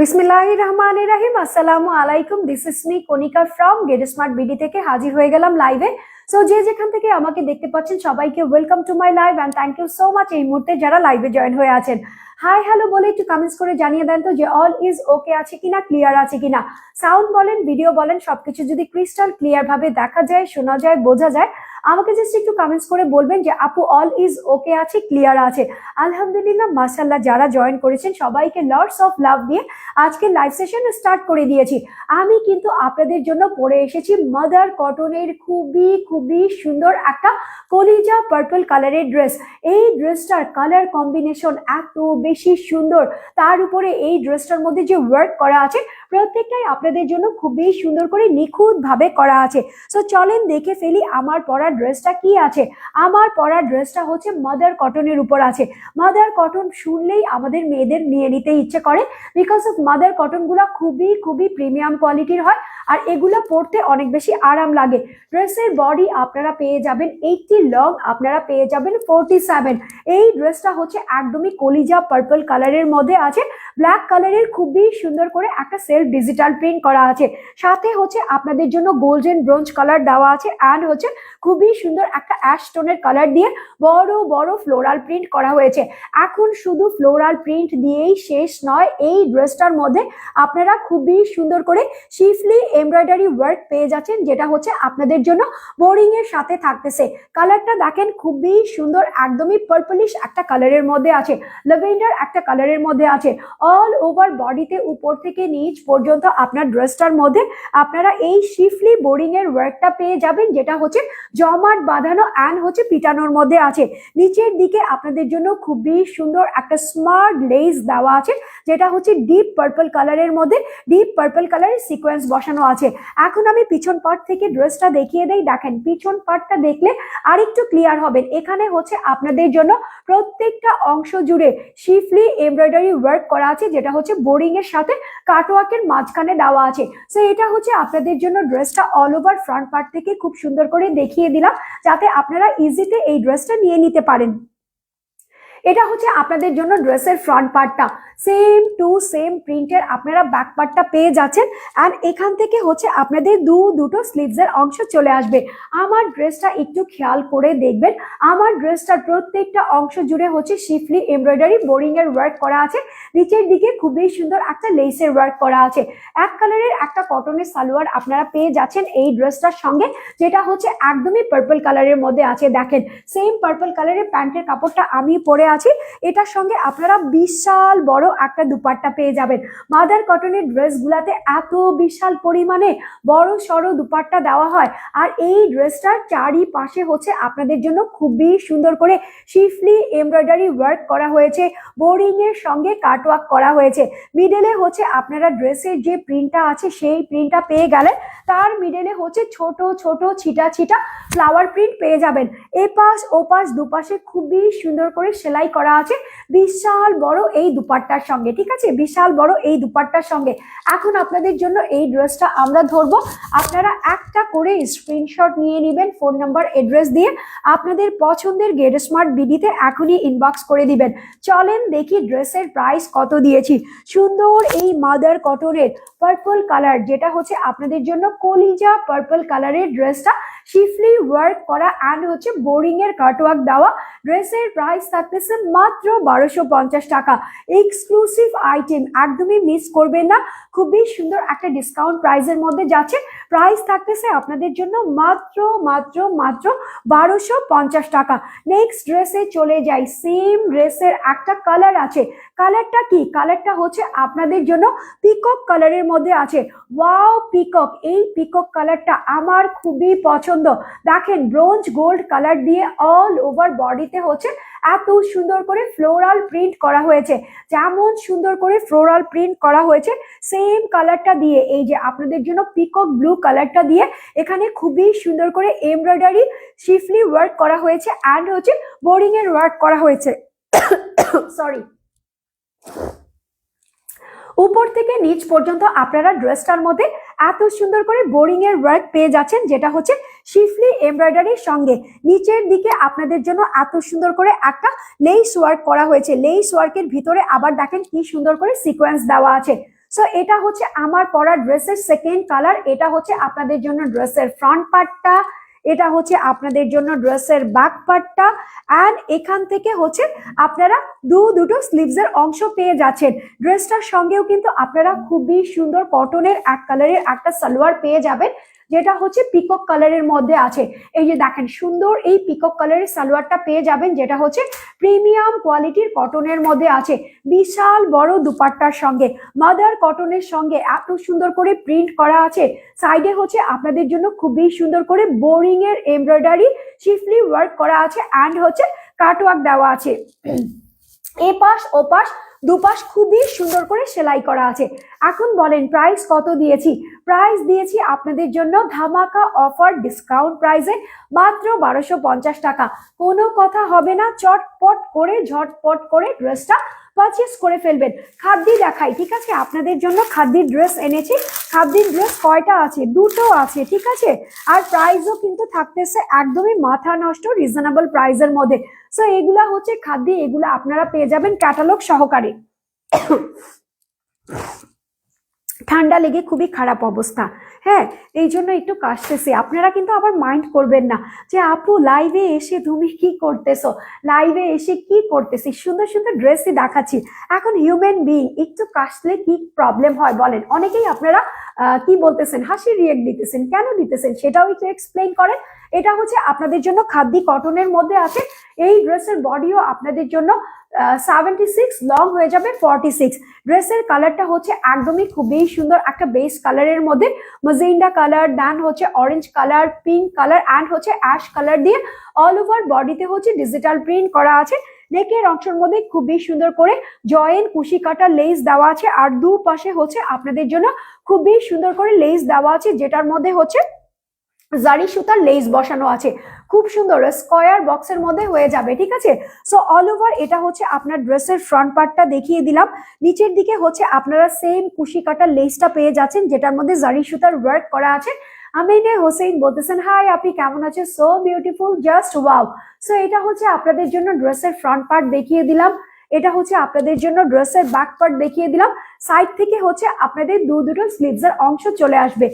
বিসমিল্লাহ রহমান রাহিম আসসালামু আলাইকুম this is me Konika from get smart BD থেকে হাজির হয়ে গেলাম লাইভে সো যে যেখান থেকে আমাকে দেখতে পাচ্ছেন, সবাইকে welcome to my live and thank you so much এই মুহূর্তে যারা লাইভে জয়েন হয়ে আছেন। হাই হ্যালো বলে একটু কমেন্টস করে জানিয়ে দেন তো যে অল ইজ ওকে আছে কিনা ক্লিয়ার আছে কিনা। সাউন্ড বলেন ভিডিও বলেন, সবকিছু যদি ক্রিস্টাল ক্লিয়ার ভাবে দেখা যায়, শোনা যায়, বোঝা যায় আমাকে জাস্ট একটু কমেন্টস করে বলবেন যে, আপু অল ইজ ওকে আছে? ক্লিয়ার আছে? আলহামদুলিল্লাহ মাসাল্লাহ যারা জয়েন করেছেন, সবাইকে লর্ডস অফ লাভ দিয়ে আজকে লাইভ সেশন স্টার্ট করে দিয়েছি। আমি কিন্তু আপনাদের জন্য পরে এসেছি মাদার কটনের খুবই খুবই সুন্দর একটা কলিজা পার্পল কালারের ড্রেস এই ড্রেসটার কালার কম্বিনেশন এত বেশি সুন্দর। তার উপরে এই ড্রেসটার মধ্যে যে ওয়ার্ক করা আছে, প্রত্যেকটাই আপনাদের জন্য খুবই সুন্দর করে নিখুঁত ভাবে করা আছে। সো চলেন দেখে ফেলি আমার পরা ড্রেসটা কি আছে? আমার পরা ড্রেসটা হচ্ছে মাদার কটনের উপর আছে। মাদার কটন শুনলেই আমাদের মেয়েদের নিয়ে নিতে ইচ্ছে করে বিকজ অফ মাদার কটনগুলো খুবই খুবই প্রিমিয়াম কোয়ালিটির হয় আর এগুলো পরতে অনেক বেশি আরাম লাগে। ড্রেসের বডি আপনারা পেয়ে যাবেন এইটটি লং আপনারা পেয়ে যাবেন ফোরটি সেভেন এই ড্রেসটা হচ্ছে একদমই কলিজা পার্পল কালারের মধ্যে আছে। ব্ল্যাক কালারের খুবই সুন্দর করে একটা সেলফ ডিজিটাল প্রিন্ট করা আছে। সাথে হচ্ছে আপনাদের জন্য গোল্ডেন ব্রোঞ্জ কালার দেওয়া আছে অ্যান্ড হচ্ছে খুবই সুন্দর একটা অ্যাশ টোনের কালার দিয়ে বড় বড় ফ্লোরাল প্রিন্ট করা হয়েছে। এখন শুধু ফ্লোরাল প্রিন্ট দিয়েই শেষ নয়, এই ড্রেসটার মধ্যে আপনারা খুবই সুন্দর করে শিফলি এমব্রয়ডারি ওয়ার্ক পেয়ে যাচ্ছেন, যেটা হচ্ছে আপনাদের জন্য বোরিং এর সাথে থাকতেছে। কালারটা দেখেন খুবই সুন্দর, একদমই পার্পলিশ একটা কালারের মধ্যে আছে। ল্যাভেন্ডার একটা কালারের মধ্যে আছে। অল ওভার বডিতে উপর থেকে নিচ পর্যন্ত আপনার ড্রেসটার মধ্যে আপনারা এই শিফলি বোরিং এর ওয়ার্কটা পেয়ে যাবেন, যেটা হচ্ছে জমাট বাঁধানো অ্যান্ড হচ্ছে পিটানোর মধ্যে আছে। নিচের দিকে আপনাদের জন্য খুবই সুন্দর একটা স্মার্ট লেস দেওয়া আছে, যেটা হচ্ছে ডিপ পার্পল কালারের মধ্যে ডিপ পার্পল কালারের সিকোয়েন্স বসানো আছে। এখন আমি পিছন পার্ট থেকে ড্রেসটা দেখিয়ে দেই। দেখেন, পিছন পার্টটা দেখলে আরেকটু ক্লিয়ার হবেন এখানে হচ্ছে আপনাদের জন্য প্রত্যেকটা অংশ জুড়ে শিফলি এমব্রয়ডারি ওয়ার্ক করা আছে, যেটা হচ্ছে বোরিং এর সাথে কাটওয়ার্কের মাঝখানে দেওয়া আছে। সো এটা হচ্ছে আপনাদের জন্য ড্রেসটা অল ওভার ফ্রন্ট পার্ট থেকে খুব সুন্দর করে দেখিয়ে দিলাম। যাতে আপনারা ইজিতে এই ড্রেসটা নিয়ে নিতে পারেন। এটা হচ্ছে আপনাদের জন্য ড্রেসের ফ্রন্ট পার্টটা সেম টু সেম প্রিন্টের আপনারা ব্যাক পার্টটা পেয়ে যাচ্ছেন। অ্যান্ড এখান থেকে হচ্ছে আপনাদের দু, দুটো স্লিভসের অংশ চলে আসবে। আমার ড্রেসটা একটু খেয়াল করে দেখবেন। আমার ড্রেসটার প্রত্যেকটা অংশ জুড়ে হচ্ছে শিফলি এমব্রয়ডারি বোরিং এর ওয়ার্ক করা আছে। নিচের দিকে খুবই সুন্দর একটা লেসের ওয়ার্ক করা আছে। এক কালারের একটা কটনের সালোয়ার আপনারা পেয়ে যাচ্ছেন এই ড্রেসটার সঙ্গে, যেটা হচ্ছে একদমই পার্পল কালারের মধ্যে আছে। দেখেন সেম পার্পল কালারের প্যান্টের কাপড়টা আমি পরে আছি, এটার সঙ্গে আপনারা বিশাল বড় একটা দুপাট্টা পেয়ে যাবেন। মাদার কটনের ড্রেসগুলাতে এত বিশাল পরিমাণে বড় সড়ো দুপাট্টা দেওয়া হয়, আর এই ড্রেসটার চারিপাশে হচ্ছে আপনাদের জন্য খুবই সুন্দর করে শিফলি এমব্রয়ডারি ওয়ার্ক করা হয়েছে বোরিং এর সঙ্গে কাটওয়ার্ক করা হয়েছে। মিডলে হচ্ছে আপনারা ড্রেসের যে প্রিন্টটা আছে সেই প্রিন্টটা পেয়ে গেলেন, তার মিডলে হচ্ছে ছোট ছোট, ছিটা ছিটা ফ্লাওয়ার প্রিন্ট পেয়ে যাবেন। এপাশ, ওপাশ দুপাশে খুবই সুন্দর করে সেলাই করা আছে। বিশাল বড় এই দুপাট্টার সঙ্গে, ঠিক আছে? বিশাল বড় এই দুপাট্টার সঙ্গে। এখন আপনাদের জন্য এই ড্রেসটা আমরা ধরবো। আপনারা একটা করে স্ক্রিনশট নিয়ে নেবেন ফোন নাম্বার এড্রেস দিয়ে। আপনাদের পছন্দের গেট স্মার্ট বিডিতে এখনই ইনবক্স করে দিবেন। চলেন দেখি ড্রেসের প্রাইস কত দিয়েছি। সুন্দর এই মাদার কটনের পার্পল কালার যেটা হচ্ছে আপনাদের জন্য কলিজা পার্পল কালারের ড্রেসটা। শিফলি ওয়ার্ক করা অ্যান্ড হচ্ছে বোরিং এর কাটওয়ার্ক দেওয়া ড্রেসের প্রাইস থাকতেছে মাত্র বারোশো পঞ্চাশ টাকা। এক্সক্লুসিভ আইটেম একদমই মিস করবেন না। খুবই সুন্দর একটা ডিসকাউন্ট প্রাইসের মধ্যে যাচ্ছে। প্রাইস থাকতেছে আপনাদের জন্য মাত্র মাত্র মাত্র বারোশো পঞ্চাশ টাকা। নেক্সট ড্রেসে চলে যাই। সেম ড্রেসের একটা কালার আছে। কালারটা কি? কালারটা হচ্ছে আপনাদের জন্য পিকক কালারের মধ্যে আছে। ওয়াও পিকক এই পিকক কালারটা আমার খুবই পছন্দ। দেখেন ব্রোঞ্জ গোল্ড কালার দিয়ে অল ওভার বডিতে হচ্ছে এত সুন্দর করে ফ্লোরাল প্রিন্ট করা হয়েছে। যেমন সুন্দর করে ফ্লোরাল প্রিন্ট করা হয়েছে সেম কালারটা দিয়ে। এই যে আপনাদের জন্য পিকক ব্লু কালারটা দিয়ে এখানে খুবই সুন্দর করে এমব্রয়ডারি শিফলি ওয়ার্ক করা হয়েছে অ্যান্ড হচ্ছে বোরিং এর ওয়ার্ক করা হয়েছে। সরি উপর থেকে নিচ পর্যন্ত আপনারা ড্রেসটার মধ্যে এত সুন্দর করে বোরিং এর ওয়ার্ক পেয়ে যাচ্ছেন, যেটা হচ্ছে শিফলি এমব্রয়ডারির সঙ্গে নিচের দিকে আপনাদের জন্য এত সুন্দর করে একটা লেইস ওয়ার্ক করা হয়েছে। লেইস ওয়ার্কের ভিতরে আবার দেখেন কি সুন্দর করে সিকোয়েন্স দেওয়া আছে। সো এটা হচ্ছে আমার পরা ড্রেসের সেকেন্ড কালার এটা হচ্ছে আপনাদের জন্য ড্রেসের ফ্রন্ট পার্টটা এটা হচ্ছে আপনাদের জন্য ড্রেসের ব্যাক পার্টটা অ্যান্ড এখান থেকে হচ্ছে আপনারা দু, দুটো স্লিভসের অংশ পেয়ে যাচ্ছেন। ড্রেসটার সঙ্গেও কিন্তু আপনারা খুবই সুন্দর কটনের এক কালারের একটা সালোয়ার পেয়ে যাবেন। যেটা হচ্ছে পিকক কালারের মধ্যে আছে। এই যে দেখেন, সুন্দর এই পিকক কালারের সালোয়ারটা পেয়ে যাবেন, যেটা হচ্ছে প্রিমিয়াম কোয়ালিটির কটনের মধ্যে আছে। বিশাল বড় দুপাট্টার সঙ্গে মাদার কটনের সঙ্গে এত সুন্দর করে প্রিন্ট করা আছে। সাইডে হচ্ছে আপনাদের জন্য খুবই সুন্দর করে বোরিং এর এমব্রয়ডারি শিফলি ওয়ার্ক করা আছে অ্যান্ড হচ্ছে কাটওয়ার্ক দেওয়া আছে। এপাশ, ওপাশ দুপাশ খুবই সুন্দর করে সেলাই করা আছে। এখন বলেন প্রাইস কত দিয়েছি? প্রাইস দিয়েছি আপনাদের জন্য ধামাকা অফার ডিসকাউন্ট প্রাইসে মাত্র বারোশো পঞ্চাশ টাকা। কোনো কথা হবে না, চটপট করে, ঝটপট করে ড্রেসটা পারচেস করে ফেলবেন। খাদ্যি দেখাই, ঠিক আছে? আপনাদের জন্য খাদ্যির ড্রেস এনেছি। খাদ্যির ড্রেস কয়টা আছে? দুটো আছে, ঠিক আছে? আর প্রাইসও কিন্তু থাকতেছে একদমই মাথা নষ্ট রিজনেবল প্রাইসের মধ্যে। সো এগুলা হচ্ছে খাদ্য, এগুলা আপনারা পেয়ে যাবেন ক্যাটালগ সহকারে। ঠান্ডা লেগে খুবই খারাপ অবস্থা। হ্যাঁ এই জন্য একটু কাশতেছি। আপনারা কিন্তু আবার মাইন্ড করবেন না যে, আপু লাইভে এসে তুমি কি করতেছো? লাইভে এসে কি করতেছি? সুন্দর সুন্দর ড্রেসই দেখাচ্ছি। এখন হিউম্যান বিং একটু কাশলে কি প্রবলেম হয় বলেন? অনেকেই আপনারা কি বলতেছেন? হাসি রিয়েক্ট দিতেছেন। কেন দিতেছেন? সেটাও একটু এক্সপ্লেন করেন। এটা হচ্ছে আপনাদের জন্য খাদ্য কটনের মধ্যে আছে। এই ড্রেসের বডিও আপনাদের জন্য সেভেন্টি সিক্স লং হয়ে যাবে ফর্টি সিক্স ড্রেসের কালারটা হচ্ছে একদমই খুবই সুন্দর একটা বেস কালারের মধ্যে। মজেন্ডা কালার দেন হচ্ছে orange colour pink colour and হচ্ছে অ্যাশ কালার দিয়ে অল ওভার বডিতে হচ্ছে ডিজিটাল প্রিন্ট করা আছে। নেকের অংশের মধ্যে খুবই সুন্দর করে জয়েন কুশি কাটা লেস দেওয়া আছে। আর দু পাশে হচ্ছে আপনাদের জন্য খুবই সুন্দর করে লেস দেওয়া আছে, যেটার মধ্যে হচ্ছে জারি সুতার লেস বসানো আছে। খুব সুন্দর স্কয়ার বক্সের মধ্যে হয়ে যাবে, ঠিক আছে? সো অল ওভার এটা হচ্ছে আপনার ড্রেসের ফ্রন্ট পার্টটা দেখিয়ে দিলাম। নিচের দিকে হচ্ছে আপনারা সেম কুশি কাটার লেসটা পেয়ে যাচ্ছেন, যেটার মধ্যে জারি সুতার ওয়ার্ক করা আছে। আমিনে হোসেন বলতেছেন হাই আপনি কেমন আছে so beautiful just wow so এটা হচ্ছে আপনাদের জন্য ড্রেসের ফ্রন্ট পার্ট দেখিয়ে দিলাম। এটা হচ্ছে আপনাদের জন্য ড্রেসের ব্যাক পার্ট দেখিয়ে দিলাম। সাইড থেকে হচ্ছে আপনাদের দু দুটো স্লিভসের অংশ চলে আসবে।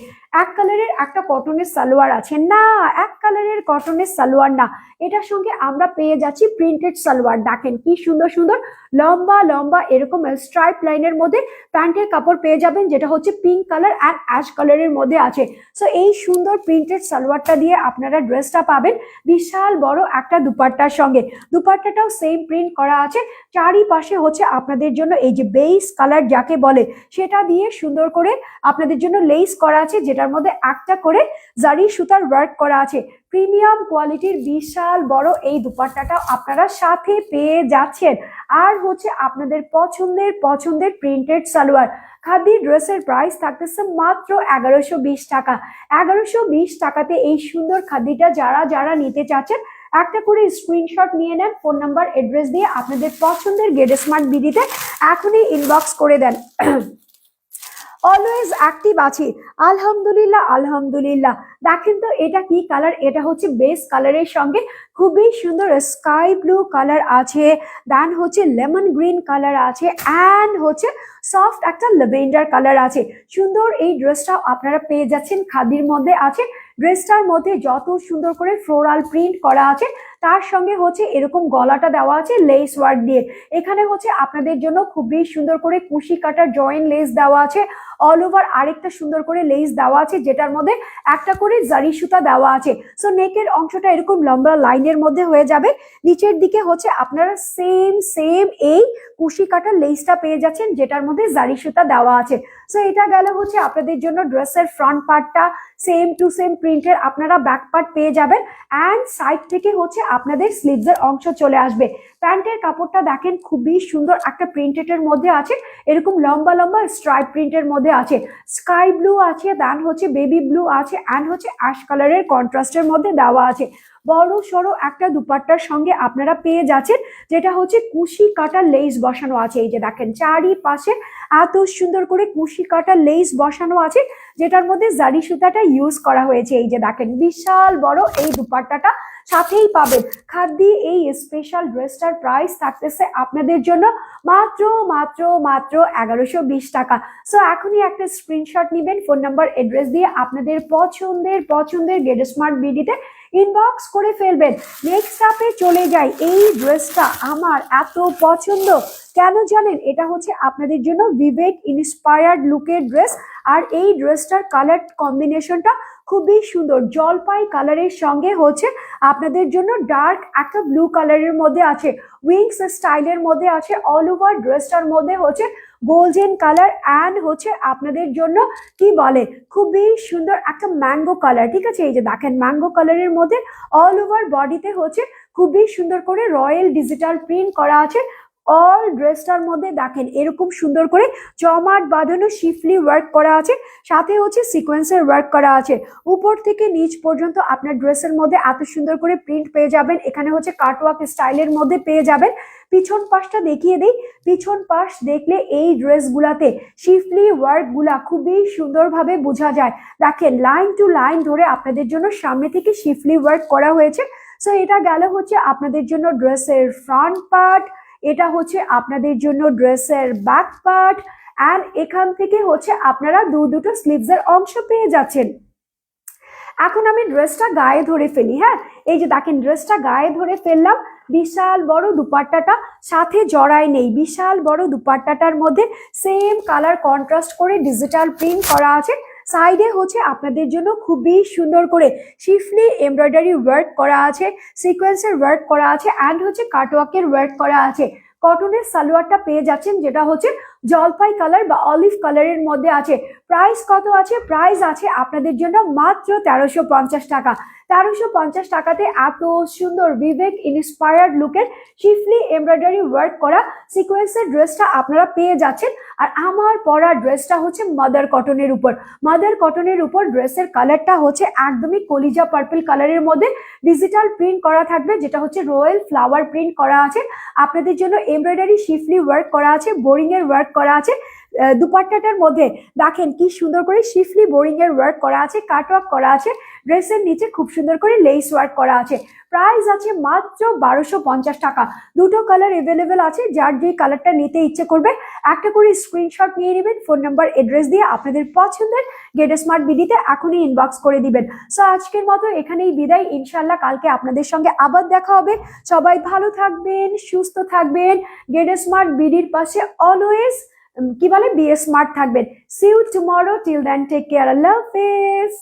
এক কালারের একটা কটনের সালোয়ার আছে। না, এক কালারের কটনের সালোয়ার না। এটার সঙ্গে আমরা পেয়ে যাচ্ছি প্রিন্টেড সালোয়ার। দেখেন কি সুন্দর সুন্দর, লম্বা লম্বা এরকম স্ট্রাইপ লাইনের মধ্যে প্যান্টের কাপড় পেয়ে যাবেন, যেটা হচ্ছে পিঙ্ক কালার অ্যান্ড অ্যাশ কালারের মধ্যে আছে। সো এই সুন্দর প্রিন্টেড সালোয়ারটা দিয়ে আপনারা ড্রেসটা পাবেন বিশাল বড় একটা দুপাট্টার সঙ্গে। দুপাট্টাটাও সেম প্রিন্ট করা আছে। চারিপাশে হচ্ছে আপনাদের জন্য এই যে বেস কালার যাকে বলে, সেটা দিয়ে সুন্দর করে আপনাদের জন্য লেস করা আছে, যেটার মধ্যে একটা করে জারি সুতার ওয়ার্ক করা আছে। প্রিমিয়াম কোয়ালিটির বিশাল বড় এই দুপাট্টাটা আপনারা সাথে পেয়ে যাচ্ছেন। আর হচ্ছে আপনাদের পছন্দের পছন্দের প্রিন্টেড সালোয়ার। খাদি ড্রেসের প্রাইস থাকতেছে মাত্র এগারোশো বিশ টাকা। এগারোশো বিশ টাকাতে এই সুন্দর খাদিটা যারা যারা নিতে চাচ্ছেন, একটা করে স্ক্রিনশট নিয়ে নেন ফোন নাম্বার অ্যাড্রেস দিয়ে আপনাদের পছন্দের গেট স্মার্ট বিডিতে এখনই ইনবক্স করে দেন। অলওয়েজ অ্যাক্টিভ আছি। আলহামদুলিল্লাহ আলহামদুলিল্লাহ। দেখেন তো এটা কি কালার এটা হচ্ছে বেস কালারের সঙ্গে খুবই সুন্দর স্কাই ব্লু কালার আছে দেন হচ্ছে লেমন গ্রিন কালার আছে অ্যান্ড হচ্ছে সফট একটা লেভেন্ডার কালার আছে। সুন্দর এই ড্রেসটা আপনারা পেয়ে যাচ্ছেন খাদির মধ্যে আছে। ড্রেসটার মধ্যে যত সুন্দর করে ফ্লোরাল প্রিন্ট করা আছে, তার সঙ্গে হচ্ছে এরকম গলাটা দেওয়া আছে লেস ওয়ার্ক দিয়ে। এখানে হচ্ছে আপনাদের জন্য খুবই সুন্দর করে কুশি কাটার জয়েন্ট লেস দেওয়া আছে। অল ওভার আরেকটা সুন্দর করে লেস দেওয়া আছে, যেটার মধ্যে একটা জারি সুতা দেওয়া আছে। সো নেকের অংশটা এরকম লম্বা লাইনের মধ্যে হয়ে যাবে। নিচের দিকে হচ্ছে আপনারা সেম সেম এই কুশি কাটার লেসটা পেয়ে যাচ্ছেন, যেটার মধ্যে জারি সুতা দেওয়া আছে। সো এটা গেল হচ্ছে আপনাদের জন্য ড্রেসের ফ্রন্ট পার্টটা সেম টু সেম প্রিন্টের আপনারা ব্যাক পার্ট পেয়ে যাবেন অ্যান্ড সাইড থেকে হচ্ছে আপনাদের স্লিভসের অংশ চলে আসবে। প্যান্টের কাপড়টা দেখেন খুবই সুন্দর একটা প্রিন্টেডের মধ্যে আছে, এরকম লম্বা লম্বা স্ট্রাইপ প্রিন্টের মধ্যে আছে। স্কাই ব্লু আছে দেন হচ্ছে বেবি ব্লু আছে অ্যান্ড হচ্ছে অ্যাশ কালারের কন্ট্রাস্টের মধ্যে দেওয়া আছে। বড় সড়ো একটা দুপাট্টার সঙ্গে আপনারা পেয়ে যাচ্ছেন, যেটা হচ্ছে কুশি কাটা লেস বসানো আছে। এই যে দেখেন, চারিপাশে এত সুন্দর করে কুশি কাটা লেস বসানো আছে, যেটার মধ্যে জারি সুতাটা ইউজ করা হয়েছে। এই যে দেখেন, বিশাল বড় এই দুপাট্টাটা সাথেই পাবেন। খাদ্যি এই স্পেশাল ড্রেসটার প্রাইস থাকতেছে আপনাদের জন্য মাত্র মাত্র মাত্র এগারোশো বিশ টাকা। সো এখনই একটা স্ক্রিনশট নেবেন ফোন নাম্বার অ্যাড্রেস দিয়ে আপনাদের পছন্দের পছন্দের গেট স্মার্ট বিডিতে ইনবক্স করে ফেলবেন। নেক্সট আপে চলে যাই। এই ড্রেসটা আমার এত পছন্দ। কেন জানেন? এটা হচ্ছে আপনাদের জন্য বিবেক ইন্সপায়ার্ড লুকের ড্রেস আর এই ড্রেসটার কালার কম্বিনেশনটা খুবই সুন্দর। জলপাই কালারের সঙ্গে হচ্ছে আপনাদের জন্য ডার্ক একটা ব্লু কালারের মধ্যে আছে। উইংস স্টাইলের মধ্যে আছে। অল ওভার ড্রেসটার মধ্যে হচ্ছে গোল্ডেন কালার অ্যান্ড হচ্ছে আপনাদের জন্য কি বলে? খুবই সুন্দর একটা ম্যাঙ্গো কালার ঠিক আছে? এই যে দেখেন ম্যাঙ্গো কালারের মধ্যে অল ওভার বডিতে হচ্ছে খুবই সুন্দর করে রয়্যাল ডিজিটাল প্রিন্ট করা আছে। অল ড্রেসটার মধ্যে দেখেন এরকম সুন্দর করে জমাট বাঁধানো শিফলি ওয়ার্ক করা আছে, সাথে হচ্ছে সিকোয়েন্সের ওয়ার্ক করা আছে। উপর থেকে নিচ পর্যন্ত আপনার ড্রেসের মধ্যে এত সুন্দর করে প্রিন্ট পেয়ে যাবেন, এখানে হচ্ছে কাটওয়ার্ক স্টাইলের মধ্যে পেয়ে যাবেন। পিছন পাশটা দেখিয়ে দিই, পিছন পাশ দেখলে এই ড্রেসগুলাতে শিফলি ওয়ার্কগুলা খুবই সুন্দরভাবে বোঝা যায়। দেখেন লাইন টু লাইন ধরে আপনাদের জন্য সামনে থেকে শিফলি ওয়ার্ক করা হয়েছে। সো এটা গেল হচ্ছে আপনাদের জন্য ড্রেসের ফ্রন্ট পার্ট এটা হচ্ছে আপনাদের জন্য ড্রেসের ব্যাক পার্ট অ্যান্ড এখান থেকে হচ্ছে আপনারা দু দুটো স্লিভসের অংশ পেয়ে যাচ্ছেন। এখন আমি ড্রেসটা গায়ে ধরে ফেলি হ্যাঁ? এই যে দেখেন, ড্রেসটা গায়ে ধরে ফেললাম, বিশাল বড় দুপাট্টাটা সাথে জড়ায় নেই, বিশাল বড় দুপাট্টাটার মধ্যে সেম কালার কন্ট্রাস্ট করে ডিজিটাল প্রিন্ট করা আছে। সাইডে হচ্ছে আপনাদের জন্য খুবই সুন্দর করে শিফলি এমব্রয়ডারি ওয়ার্ক করা আছে সিকোয়েন্সের ওয়ার্ক করা আছে অ্যান্ড হচ্ছে কাটওয়ার্কের ওয়ার্ক করা আছে। কটনের সালোয়ারটা পেয়ে যাচ্ছেন, যেটা হচ্ছে জলপাই কালার বা অলিভ কালারের মধ্যে আছে। প্রাইস কত আছে? প্রাইস আছে আপনাদের জন্য মাত্র তেরোশো পঞ্চাশ টাকা। তেরোশো পঞ্চাশ টাকাতে এত সুন্দর, বিবেক ইন্সপায়ার্ড লুকের শিফলি এমব্রয়ডারি ওয়ার্ক করা সিকোয়েন্সের ড্রেসটা আপনারা পেয়ে যাচ্ছেন। আর আমার পরা ড্রেসটা হচ্ছে মাদার কটনের উপর। মাদার কটনের উপর ড্রেসের কালারটা হচ্ছে একদমই কলিজা পার্পল কালারের মধ্যে। ডিজিটাল প্রিন্ট করা থাকবে, যেটা হচ্ছে রয়্যাল ফ্লাওয়ার প্রিন্ট করা আছে। আপনাদের জন্য এমব্রয়ডারি শিফলি ওয়ার্ক করা আছে বোরিং এর ওয়ার্ক করা আছে। দুপাট্টাটার মধ্যে দেখেন কি সুন্দর করে শিফলি বোরিং এর ওয়ার্ক করা আছে কাট ওয়ার্ক করা আছে ড্রেসের নিচে খুব সুন্দর করে লেস ওয়ার্ক করা আছে। প্রাইস আছে মাত্র বারোশো পঞ্চাশ টাকা। দুটো কালার এভেলেবেল আছে, যার যে কালারটা নিতে ইচ্ছে করবে, একটা করে স্ক্রিনশট নিয়ে নেবেন ফোন নাম্বার এড্রেস দিয়ে আপনাদের পছন্দের গেট স্মার্ট বিডিতে এখনই ইনবক্স করে দিবেন। সো আজকের মতো এখানেই বিদায়। ইনশাল্লাহ কালকে আপনাদের সঙ্গে আবার দেখা হবে। সবাই ভালো থাকবেন, সুস্থ থাকবেন। গেট স্মার্ট বিডির পাশে অলওয়েজ কি বলে? বি স্মার্ট থাকবেন। See you tomorrow till then take care আল্লাহ হাফেজ